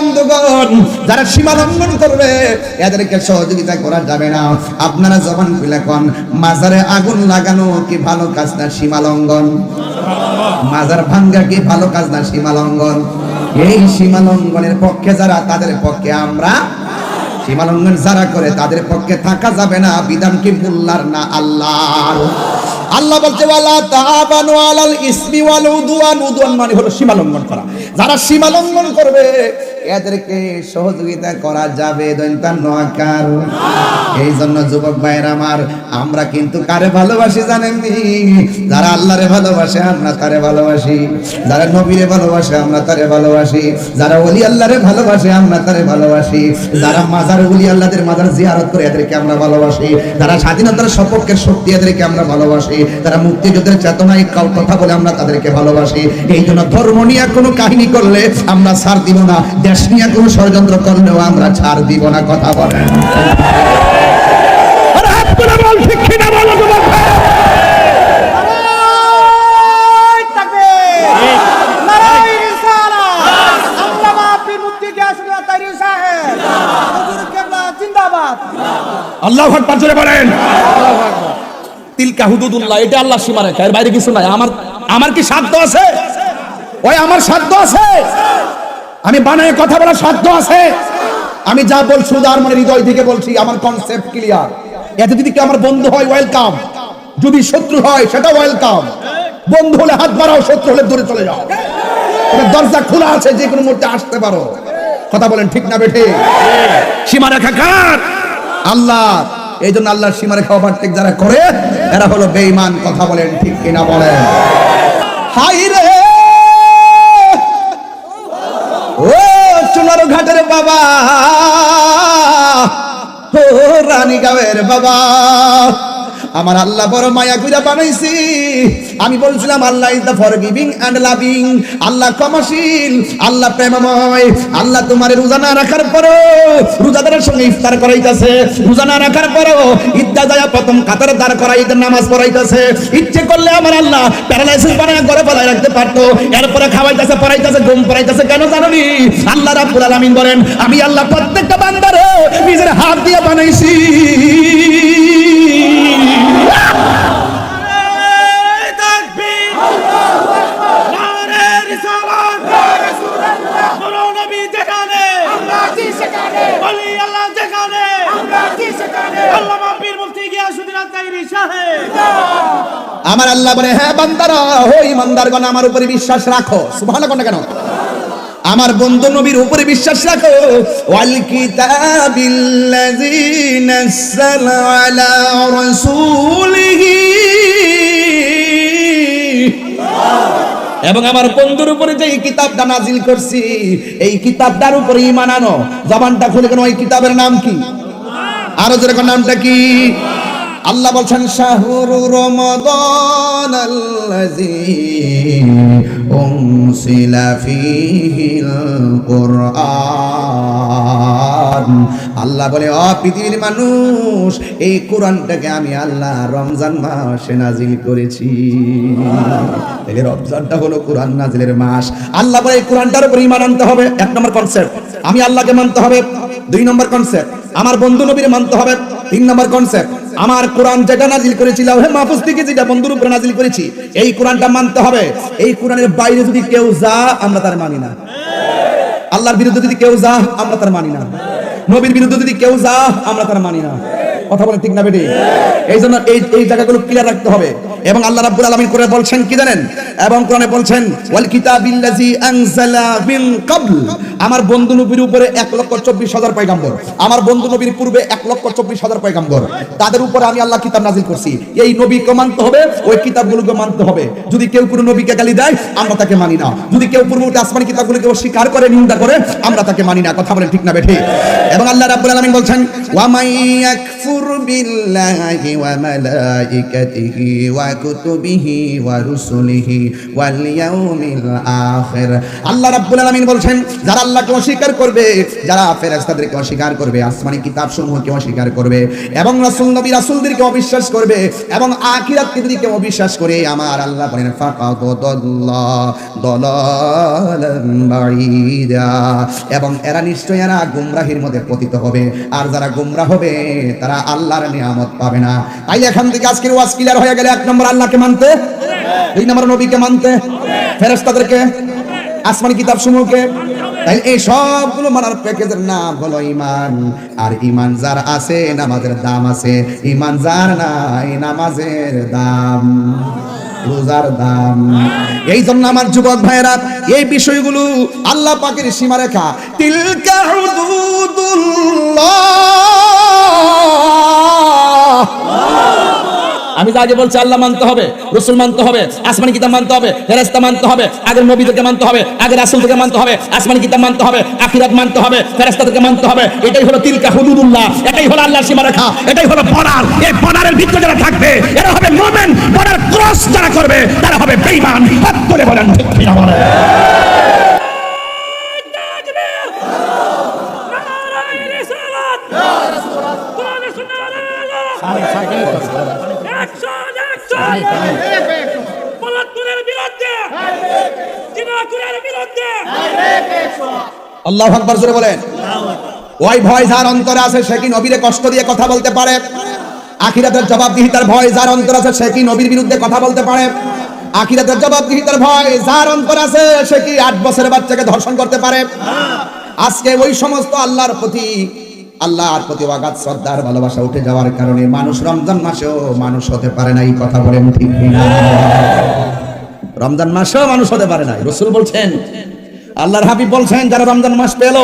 বন্ধুগণ, যারা সীমা লঙ্ঘন করবে, এদেরকে সহযোগিতা করা যাবে না। আপনারা জবান খুলে মাজারে আগুন লাগানো কি ভালো কাজ না সীমা লঙ্ঘন? মাজার ভাঙ্গা কি ভালো কাজ না সীমা লঙ্ঘন? এই সীমা লঙ্ঘনের পক্ষে যারা, তাদের পক্ষে আমরা সীমা লঙ্ঘন যারা করে, তাদের পক্ষে থাকা যাবে না। বিধান কি মোল্লার না আল্লাহ আল্লাহ বলতে ওয়ালা তাবানু আলাল ইসমি ওয়াল উদওয়ান। উদওয়ান মানে হলো সীমা লঙ্ঘন করা। যারা সীমা লঙ্ঘন করবে এদেরকে সহযোগিতা করা যাবে দৈন্তান নকার এই জন্য যুবক ভাইয়ের আমার, আমরা কিন্তু কারে ভালোবাসি জানেননি? যারা আল্লাহরে ভালোবাসে, আমরা তারে ভালোবাসি। যারা নবীরে ভালোবাসে, আমরা তারে ভালোবাসি। যারা ওলি আল্লাহরে ভালোবাসে, আমরা তারে ভালোবাসি। যারা মাজার ওলি আল্লাহদের মাজার জিয়ারত করে এদেরকে আমরা ভালোবাসি। যারা স্বাধীনতার সপক্ষের শক্তি এদেরকে আমরা ভালোবাসি। তারা মুক্তিযুদ্ধের চেতনায় কাল কথা বলে আমরা তাদেরকে ভালোবাসি। এই জন্য ধর্ম নিয়ে কোনো কাহিনী করলে আমরা ছাড় দিব না। দেশ নিয়ে কোনো ষড়যন্ত্র করলেও আমরা ছাড় দিব না কথা বলেন। আল্লাহ আকবার জোরে বলেন। তিলকা হুদুদুল্লাহ এটা আল্লাহ সীমা রেখা এর বাইরে কিছু নাই। আমার আমার কি সাধ্য আছে? ওই আমার সাধ্য আছে? আমি বানায় কথা বলার সাধ্য আছে। আমি যা বলছি উদার মানে হৃদয় থেকে বলছি, আমার কনসেপ্ট ক্লিয়ার এতে যদি আমার বন্ধু হয় ওয়েলকাম যদি শত্রু হয় সেটা ওয়েলকাম বন্ধু হলে হাত বাড়াও, শত্রু হলে দূরে চলে যাও। দরজা খোলা আছে, যে কোনো মুহূর্তে আসতে পারো। কথা বলেন ঠিক না বেঠে? সীমা রেখা কার? আল্লাহ। এই জন্য আল্লাহর সীমা রেখা ওভারটেক যারা করে, এরা হলো বেঈমান, কথা বলেন ঠিক কিনা বলেন। হাই রে ও চুনার ঘাটের বাবা। ও রানী গাঁয়ের বাবা। আমার আল্লাহ বড় মায়া কইরা বানাইছি। আমি বলছিলাম, Allah is the forgiving and loving Allah ক্ষমাশীল, আল্লাহ প্রেমময়। আল্লাহ তোমার রোজা না রাখার পরও রোজাদারের সঙ্গে ইফতার করাইতাছে। রোজা না রাখার পরও ইদ্দা যায় প্রথম কাতারে দাঁড় করাইতে নামাজ পড়াইতাছে। ইচ্ছে করলে আমার আল্লাহ প্যারালাইসিস বানায়, ঘরে ফেলায় রাখতে পারতো। এরপরে খাওয়াইতাছে, পড়াইতাছে, ঘুম পড়াইতাছে, কেন জানোনি? আল্লাহ রাব্বুল আলামিন বলেন, আমি আল্লাহ প্রত্যেকটা বান্দারে নিজের হাত দিয়ে বানাইছি। আমার আল্লাহ বলে হ্যাঁ বান্দারা হো ইমানদারগণ আমার উপরে বিশ্বাস রাখো। সুবহানাল্লাহ কোনটা কেন? আমার বন্ধু নবীর উপরে বিশ্বাস রাখো, ওয়াল কিতাবিল্লাযী এবং আমার বন্ধুর উপরে যে কিতাবটা নাজিল করছি, এই কিতাবটার উপরে ঈমান আনো। জবানটা খুলে কেন, ওই কিতাবের নাম কি? আরও যেরকম নামটা কি? আল্লাহ বলছেন, শাহরু রমাদান আল্লাহ বলে, অ পৃথিবীর মানুষ, এই কোরআনটাকে আমি আল্লাহ রমজান মাসে নাজিল করেছি। রমজানটা হলো কোরআন নাজিলের মাস। আল্লাহ বলে, এই কোরআনটার উপর ঈমান আনতে হবে। এক নম্বর কনসেপ্ট আমি আল্লাহকে মানতে হবে। দুই নম্বর কনসেপ্ট আমার বন্ধু নবীর মানতে হবে। তিন নম্বর কনসেপ্ট আমার কোরআন যেটা নাজিল করেছিলাম হে মাহফুজ থেকে যেটা বন্ধুর উপরে নাজিল করেছি, এই কোরআনটা মানতে হবে। এই কোরআনের বাইরে যদি কেউ যা, আমরা তার মানি না। আল্লাহর বিরুদ্ধে যদি কেউ যা, আমরা তার মানি না। নবীর বিরুদ্ধে যদি কেউ যা, আমরা তার মানি না। কথা বলে ঠিক না বেটি? এই জন্য এই এই জায়গাগুলো ক্লিয়ার রাখতে হবে। এবং আল্লাহ রাব্বুল আলামিন করে বলছেন কি জানেন? এবং কোরআনে বলছেন, ওয়াল কিতাবিল্লাযী আনজালা মিন ক্বাবল। আমার বন্ধু নবীর উপরে এক লক্ষ চব্বিশ হাজার পয়গাম্বর। আমার বন্ধু নবীর পূর্বে এক লক্ষ চব্বিশ হাজার পয়গাম্বর। তাদের উপরে আমি আল্লাহ কিতাব নাজিল করছি। এই নবীকে মানতে হবে, ওই কিতাবগুলোকে মানতে হবে। যদি কেউ কোনো নবীকে গালি দেয়, আমরা তাকে মানি না। যদি কেউ পূর্ববর্তী আসমানি কিতাবগুলোকে অস্বীকার করে, নিন্দা করে, আমরা তাকে মানি না। কথা বলেন ঠিক না বেঠে। এবং আল্লাহ রাব্বুল আলামিন বলছেন ওয়া মাই ইয়াকফুর বিল্লাহি ওয়া মালাইকাতিহি ওয়া কুতুবিহি ওয়া রুসুলিহি আল্লাহ রাব্বুল আলামিন বলছেন, যারা আল্লাহকে অস্বীকার করবে, যারা ফেরেশতাদেরকে অস্বীকার করবে, আসমানি কিতাব সমূহকে অস্বীকার করবে, এবং রাসূল নবী রাসূলদেরকে অবিশ্বাস করবে, এবং আখিরাতকে যদি অবিশ্বাস করে, আমার আল্লাহ বলেন এবং এরা নিশ্চয়ই এরা গুমরাহির মধ্যে পতিত হবে। আর যারা গুমরাহ হবে, তারা আল্লাহর নিয়ামত পাবে না। তাই এখান থেকে আজকের ওয়াজ ক্লিয়ার হয়ে গেলে এক নম্বর আল্লাহকে মানতে দুই নম্বর নবীকে মানতে, ফেরেশতাদেরকে, আসমানি কিতাব সমূহকে তাই এই সবগুলো মানার প্যাকেজের নাম হলো ইমান আর ইমান যার আছে, নামাজের দাম আছে। ইমান যার নাই, নামাজের দাম, রোজার দাম। এই জন্য আমার যুবক ভাইয়েরা, এই বিষয়গুলো আল্লাহ পাকের সীমারেখা। তিলকা হুদুদুল্লাহ। আমি যা আগে বলছি আল্লাহ মানতে হবে, রসুল মানতে হবে, আসমানি কিতাব মানতে হবে ফেরাস্তা মানতে হবে, আগের নবীদেরকে মানতে হবে, আগের রাসুলদেরকে মানতে হবে, আসমানি কিতাব মানতে হবে, আখিরাত মানতে হবে ফেরেস্তাদেরকে মানতে হবে, এটাই হলো তিলকা হুদুদুল্লাহ, এটাই হলো আল্লাহর সীমারেখা, এটাই হলো বর্ডার, এই বর্ডারের ভিতরে যারা থাকবে, এরা হবে মোমেন বর্ডার ক্রস যারা করবে, তারা হবে বেঈমান। হাত তুলে বলেন ঠিক আকবার জোরে বলেন। ওই ভয় যার অন্তরে আছে, সে কি নবীরে কষ্ট দিয়ে কথা বলতে পারে? আখিরাতের জবাবদিহিতার ভয় যার অন্তর আছে, সে কি নবীর বিরুদ্ধে কথা বলতে পারে? আখিরাতের জবাবদিহিতার ভয় যার অন্তর আছে, সে কি আট বছরের বাচ্চাকে ধর্ষণ করতে পারে? আজকে ওই সমস্ত আল্লাহর প্রতি আল্লাহর প্রতি অগাধ শ্রদ্ধার ভালোবাসা উঠে যাওয়ার কারণে মানুষ রমজান মাসেও মানুষ হতে পারে না, এই কথা বলেন ঠিক রমজান মাসেও মানুষ হতে পারে না রসুল বলছেন, আল্লাহর হাবিব বলছেন, যারা রমজান মাস পেল,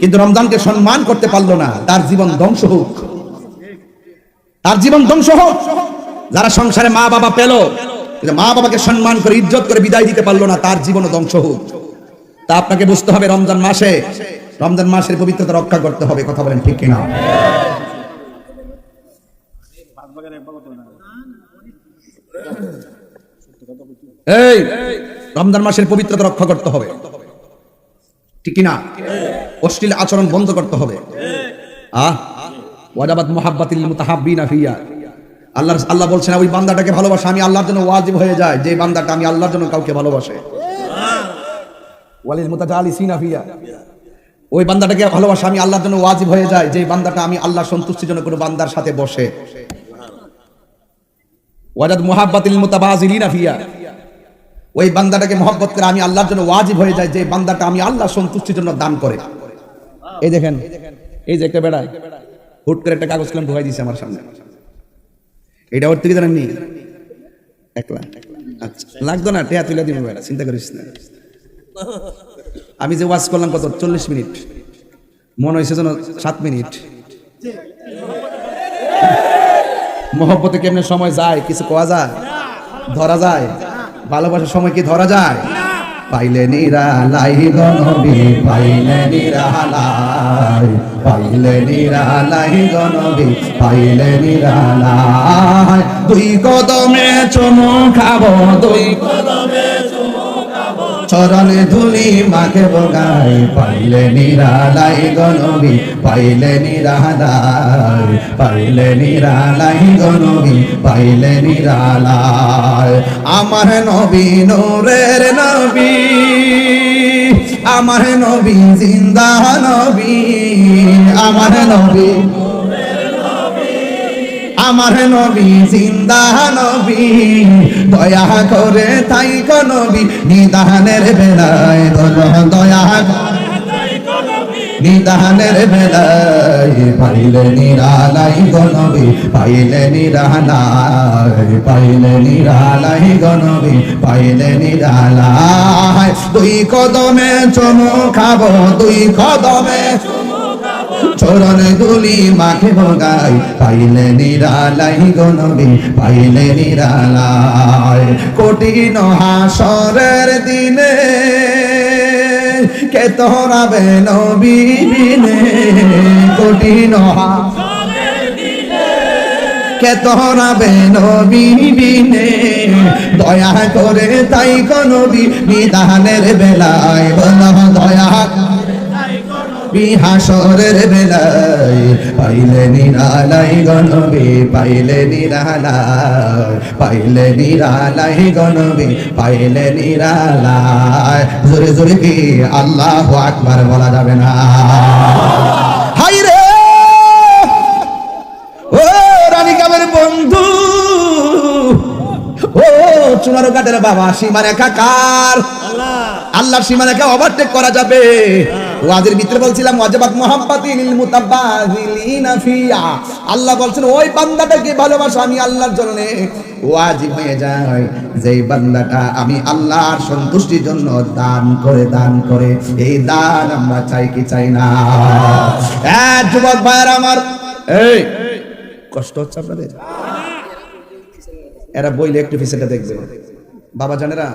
কিন্তু রমজানকে সম্মান করতে পারল না, তার জীবন ধ্বংস হোক। তার জীবন ধ্বংস হোক। যারা সংসারে মা বাবা পেল, কিন্তু মা বাবাকে সম্মান করে, ইজ্জত করে বিদায় দিতে পারল না, তার জীবন ধ্বংস হোক। তা আপনাকে বুঝতে হবে, রমজান মাসে রমজান মাসের পবিত্রতা রক্ষা করতে হবে কথা বলেন ঠিক কিনা? এই রমজান মাসের পবিত্রতা রক্ষা করতে হবে। ঠিক কিনা? অশ্লীল আচরণ বন্ধ করতে হবে। আহ ওয়াজাবাত মুহাব্বাতিল মুতাহাব্বিনা ফিয়া। আল্লাহ আল্লাহ বলছেন ওই বান্দাটাকে ভালোবাসা আমি আল্লাহর জন্য ওয়াজিব হয়ে যায় যে বান্দাটা আমি আল্লাহর জন্য কাউকে ভালোবাসে। ওয়ালিল মুতাজালিসিনা ফিয়া। ওই বান্দাটাকে ভালোবাসা আমি আল্লাহর জন্য ওয়াজিব হয়ে যায় যে বান্দাটা আমি আল্লাহ সন্তুষ্টির জন্য কোনো বান্দার সাথে বসে। ওয়াজাদ মুহাব্বাতিল মুতাবাজিলিনা ফিয়া ওই বান্দাটাকে মহব্বত করে আমি আল্লাহর জন্য ওয়াজিব হয়ে যায় যে বান্দাটা আমি আল্লাহ সন্তুষ্টির জন্য দান করে। এই দেখেন, এই যে একটা বেড়া হুট করে একটা কাগজ কলম ঢুকাই দিয়েছে আমার সামনে। এটা ওর থেকে জানেননি? একলা। আচ্ছা লাগতো না, টেয়া তুলে দিব বেড়া, চিন্তা করিস না। আমি যে ওয়াজ করলাম কত? চল্লিশ মিনিট। মনে হয়েছে যেন সাত মিনিট। মহব্বতে কেমনে সময় যায়? কিছু কোয়া যায়? ধরা যায়? ভালোবাসার সময় কি ধরা যায়? পাইলে নিরালাই গনবি পাইলে নিরালাই। পাইলে নিরালাই গনবি পাইলে নিরালাই। দুই কদমে চুমু খাব, দুই চরণে ধুলি মাকে বগাই পাইলে নিরালাই গনবি পাইলে নিরালাই পাইলে নিরালাই গনবি পাইলে নিরালাই। আমার নবী নূরের নবী, আমার নবী জিন্দা নবী, আমার নবী আমার নবী, জিন্দা নবী। দয়া করে তাই নবী, নিদানের বেলায় দয়া- নিদানের বেলায় পাইলে নিরালাই গনবী পাইলে নিরালাই পাইলে নিরালাই গনবী পাইলে নিরালাই। দুই কদমে চমু খাব, দুই কদমে চরণে দুলি মাখে ভগাই পাইলে নিরালাই গনবি পাইলে নিরালাই। কঠিন হাসরের দিনে কে তোরাবে নবী বিনে? কঠিন কে তোরাবে নবী বিনে? দয়া করে তাই নবী বিধানের বেলায় বল, দয়া বিহাসরের বেলায় পাইলে নিরালাই গণবি পাইলে নিরালাই পাইলে নিরালাই গণবি পাইলে নিরালাই। জোরে জোরে কি আল্লাহ আকবার বলা যাবে না? হাই রে! ও রানিকামের বন্ধু ও চুনারো কাটের বাবা সীমা রেখা কার আল্লাহর সীমা রেখা ওভারটেক করা যাবে। ওয়াজের ভিতরে বলছিলাম, ওয়াজাবাত মুহাব্বাতি লিল মুতাবাযিলিনা ফিয়া। আল্লাহ বলছেন, ওই বান্দাটাকে ভালোবাসা, আমি আল্লাহর জন্য ওয়াজিব হয়ে যায়। যেই বান্দাটা আমি আল্লাহর সন্তুষ্টির জন্য দান করে দান করে, এই দান আমরা চাই কি চাই না? এক যুবক ভাইয়ের আমার, এই, কষ্ট হচ্ছে আপনাদের? এরা বইলে একটু ফিসেটা দেখবে। বাবা জানেরা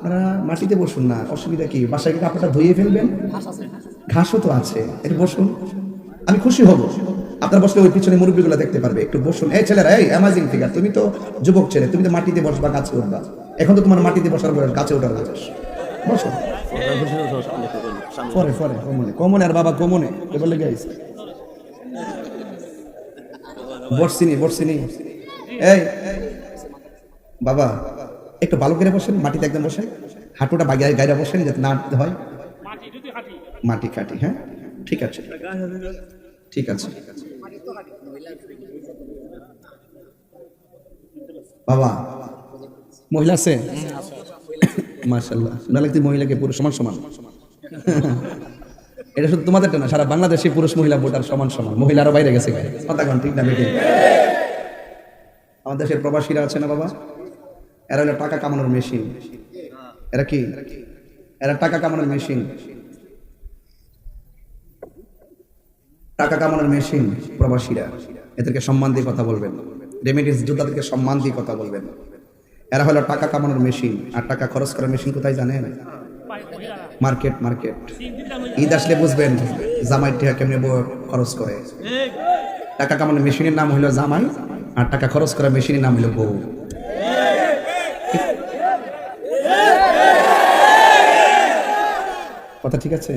আপনারা মাটিতে বসুন না, অসুবিধা কি? বাসায় কি কাপড়টা ধুয়ে ফেলবেন? ঘাসও তো আছে। একটু বসুন। আমি খুশি হব। আপনার বসলে ওই পিছনে মুরব্বীগুলো দেখতে পারবে। একটু বসুন। এই ছেলেরা, এই অ্যামাজিং ফিগার তুমি তো যুবক ছেলে, তুমি তো মাটিতে বসবা, গাছে উঠবা। এখন তো তোমার মাটিতে বসার বয়স, গাছে ওঠার বয়স। বসো পরে পরে, কমনে কমনে আর বাবা কমনে। বলে গাইছে বসছিনি বসছিনি এই, বাবা। একটু ভালো করে বসেন, মাটিতে একদম বসেন। হাঁটুটা বাগিয়ে গায়ে বসেন যাতে না হয়। মাটি কাটি হ্যাঁ? ঠিক আছে। ঠিক আছে। বাবা, মহিলা আছে? মার্শাল্লাহ নাহলে তুই মহিলাকে পুরুষ, সমান সমান। এটা শুধু তোমাদেরটা না, সারা বাংলাদেশে পুরুষ মহিলা ভোটার সমান সমান। মহিলারও বাইরে গেছে। ঠিক না আমাদের দেশের প্রবাসীরা আছে না বাবা? এরা হলো টাকা কামানোর মেশিন। এরা কি? এরা টাকা কামানোর মেশিন। টাকা কামানোর মেশিন প্রবাসীরা। এদেরকে সম্মান দিয়ে কথা বলবেন। রেমিডিস যোদ্ধাদেরকে সম্মান দিয়ে কথা বলবেন। এরা হলো টাকা কামানোর মেশিন। আর টাকা খরচ করার মেশিন কোথায় জানেন? Market market. ঈদ আসলে বুঝবেন জামাই টিয়া কেমনে খরচ করে। টাকা কামানোর মেশিনের নাম হলো জামাই, আর টাকা খরচ করা মেশিনের নাম হলো বউ। কথা ঠিক আছে?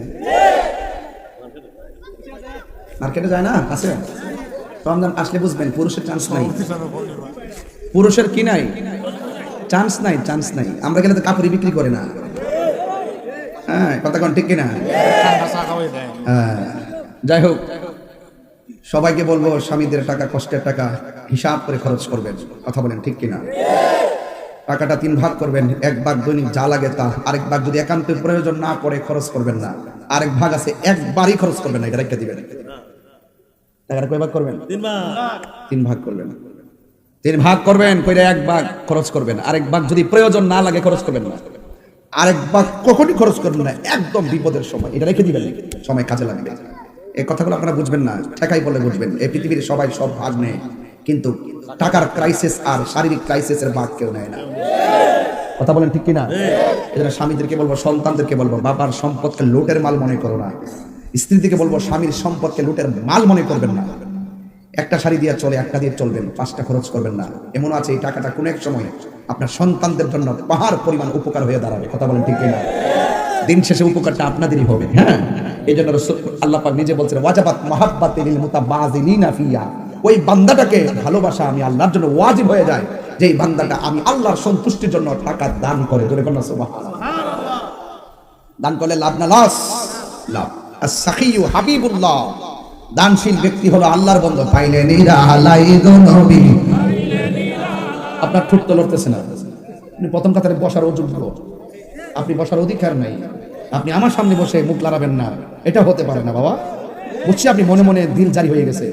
মার্কেটে যায় না? আছে। রমজান আসলে বুঝবেন, পুরুষের চান্স নাই। পুরুষের কি নাই? চান্স নাই চান্স নাই। আমরা গেলে তো কাপড়ই বিক্রি করে না। হ্যাঁ কথা ঠিক কিনা? হ্যাঁ। যাই হোক, সবাইকে বলব, স্বামীদের টাকা, কষ্টের টাকা হিসাব করে খরচ করবেন। কথা বলেন ঠিক কিনা? টাকাটা তিন ভাগ করবেন এক ভাগ দৈনিক যা লাগে তা। আরেক ভাগ যদি একান্ত প্রয়োজন না পড়ে খরচ করবেন না। আরেক ভাগ আছে একবারই খরচ করবেন না এটা রেখে দিবেন। টাকাটা কয় ভাগ করবেন? তিন ভাগ। করবেন। তিন ভাগ করবেন কইরা এক ভাগ খরচ করবেন। আরেক ভাগ যদি প্রয়োজন না লাগে খরচ করবেন না। আরেক ভাগ কখনই খরচ করবেন না একদম বিপদের সময় এটা রেখে দিবেন। সময় কাজে লাগবে। এই কথাগুলো আপনারা বুঝবেন না ঠেকাই বলে বুঝবেন। এই পৃথিবীর সবাই সব ভাগ নেয়। কিন্তু টাকার ক্রাইসিস আর শারীরিক ক্রাইসিসের ভাগ কেউ নেয় না। কথা বলেন ঠিক কিনা? এজন্য স্বামীদেরকে বলব, সন্তানদেরকে বলব, বাবার সম্পদকে লুটের মাল মনে করো না। স্ত্রীদেরকে বলব, স্বামীর সম্পদকে লুটের মাল মনে করবেন না। একটা শাড়ি দিয়ে চলে, একটা দিয়ে চলবেন, পাঁচটা খরচ করবেন না। এমন আছে এই টাকাটা কোন এক সময় আপনার সন্তানদের জন্য পাহাড় পরিমাণ উপকার হয়ে দাঁড়াবে। কথা বলেন ঠিক কিনা? দিন শেষে উপকারটা আপনাদেরই হবে হ্যাঁ? এই জন্য আল্লাহ পাক নিজে বলছেন, ওয়াজাবাত মাহাব্বাতিল মুতাবাযিলিনা ফিয়া ওই বান্দাটাকে ভালোবাসা আমি আল্লাহর জন্য ওয়াজিব হয়ে যায় যে এই বান্দাটা আমি আল্লাহর সন্তুষ্টির জন্য টাকা দান করে। জোরে কোন দান করলে লাভ না, লস? হাবিবুল্লাহ। দানশীল ব্যক্তি হলো আল্লাহর বন্ধু। পাইলে আপনার ঠোঁট তো লড়তেছে না। আপনি প্রথম কাতারে বসার অযোগ্য। আপনি বসার অধিকার নাই। আপনি আমার সামনে বসে মুখ লড়াবেন না। এটা হতে পারে না, বাবা। বুঝছি আপনি মনে মনে দিল জারি হয়ে গেছে।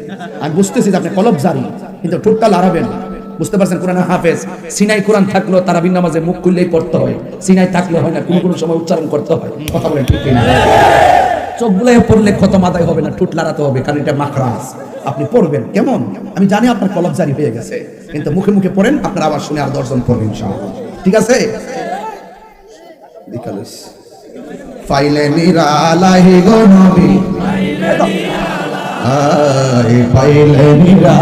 আমি বুঝতেছি যে আপনি কলব জারি, কিন্তু ঠোঁটটা লড়াবেন বুঝতে পারছেন কোরআন হাফেজ? সিনাই কোরআন থাকল তারা বিন নামাজে মুখ খুললেই পড়তে হয়। সিনাই থাকলে হয় না, কোনো কোনো সময় উচ্চারণ করতে হয়। কথা বলেন ঠিক কিনা? চোখ বুলাই পড়লে খতম আদায় হবে না, ঠুট লাড়াতে হবে, কারণ এটা মাখরাস আপনি পড়বেন, কেমন? আমি জানি আপনার কলব জারি হয়ে গেছে, কিন্তু মুখে মুখে পড়েন, আপনার আবার শুনে আর দর্শন করবেন ইনশাআল্লাহ। ঠিক আছে? ফাইলে নিরালাহি গো নবী। আই ফাইলে নিরা।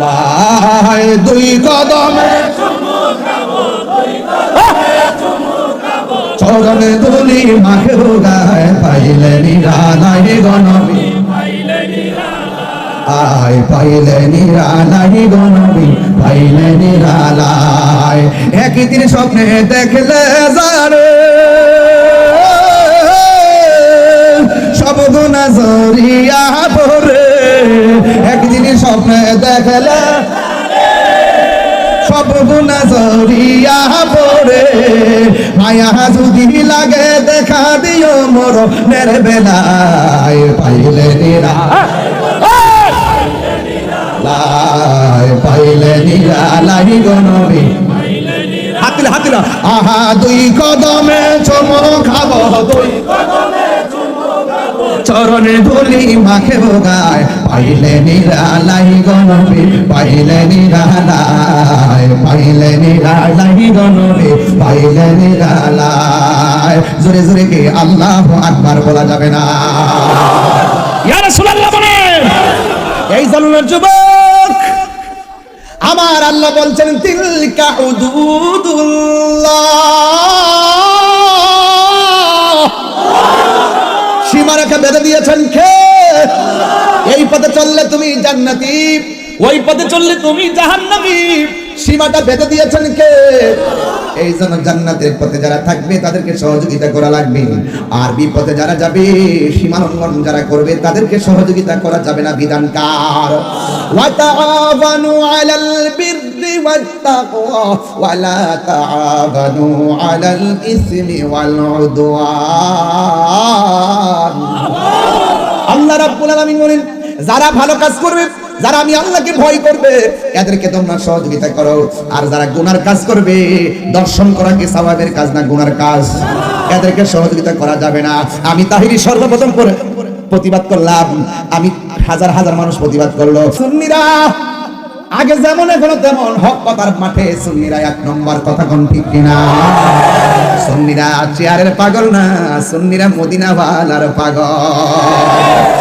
পায় দুই কদমে। চরণে দুলি মাখে গায় পাইলে নিরালাই গণবী। আয় পাইলে নিরালাই পাইলে দিন স্বপ্নে দেখলে জানে গুণা জরিয়া পরে একদিন স্বপ্নে দেখলে সব গুণা জরিয়া পরে মায়া যদি লাগে দেখা দিও মোর নের বেলায়, পাইলে নিরা পাইলে নিরা লাই গনবি হাতিলা হাতিলা আহা, দুই কদমে চমো খাব। দুই চরণে ধুলি মাখে গায় পাইলে নিরালাই গনবে পাইলে নিরালাই পাইলে নিরালাই গনবে পাইলে নিরালাই। জোরে জোরে কে আল্লাহ আকবার বলা যাবে না। ইয়া রাসূলুল্লাহ বলেন এই জন্মের যুবক আমার আল্লাহ বলছেন তিলকা হুদুদুল্লাহ সীমারেখা দিয়েছেন কে? এই পথে চললে তুমি জান্নাতি। ওই পথে চললে তুমি জাহান্নামী। সীমাটা বেঁধে দিয়েছেন কে? এই জন্য জান্নাতের পথে যারা থাকবে তাদেরকে সহযোগিতা করা লাগবে। আর বিপথে যারা যাবে সীমা লঙ্ঘন যারা করবে তাদেরকে সহযোগিতা করা যাবে না বিধানকার ওয়াতাআবানু আলাল বিররি ওয়াত্তাকওয়া ওয়ালা তাআবানু আলাল ইসমি ওয়াল উদওয়ান। আল্লাহ রাব্বুল আলামিন বলেন, যারা ভালো কাজ করবে, যারা আমি আল্লাহকে ভয় করবে, এদেরকে তোমরা সহযোগিতা করো। আর যারা গুনার কাজ করবে, দর্শন করা কি সওয়াবের কাজ না গুনার কাজ? এদেরকে সহযোগিতা করা যাবে না। আমি তাহিরি সর্বপ্রথম করে প্রতিবাদ করলাম। আমি হাজার হাজার মানুষ প্রতিবাদ করল। সুন্নিরা, আগে যেমন, এখনও তেমন। হক কথার মাঠে সুন্নিরা এক নম্বর, কথা কোন ঠিক কিনা? সুন্নিরা চেয়ারের পাগল না সুন্নিরা মদিনা ভালার পাগল।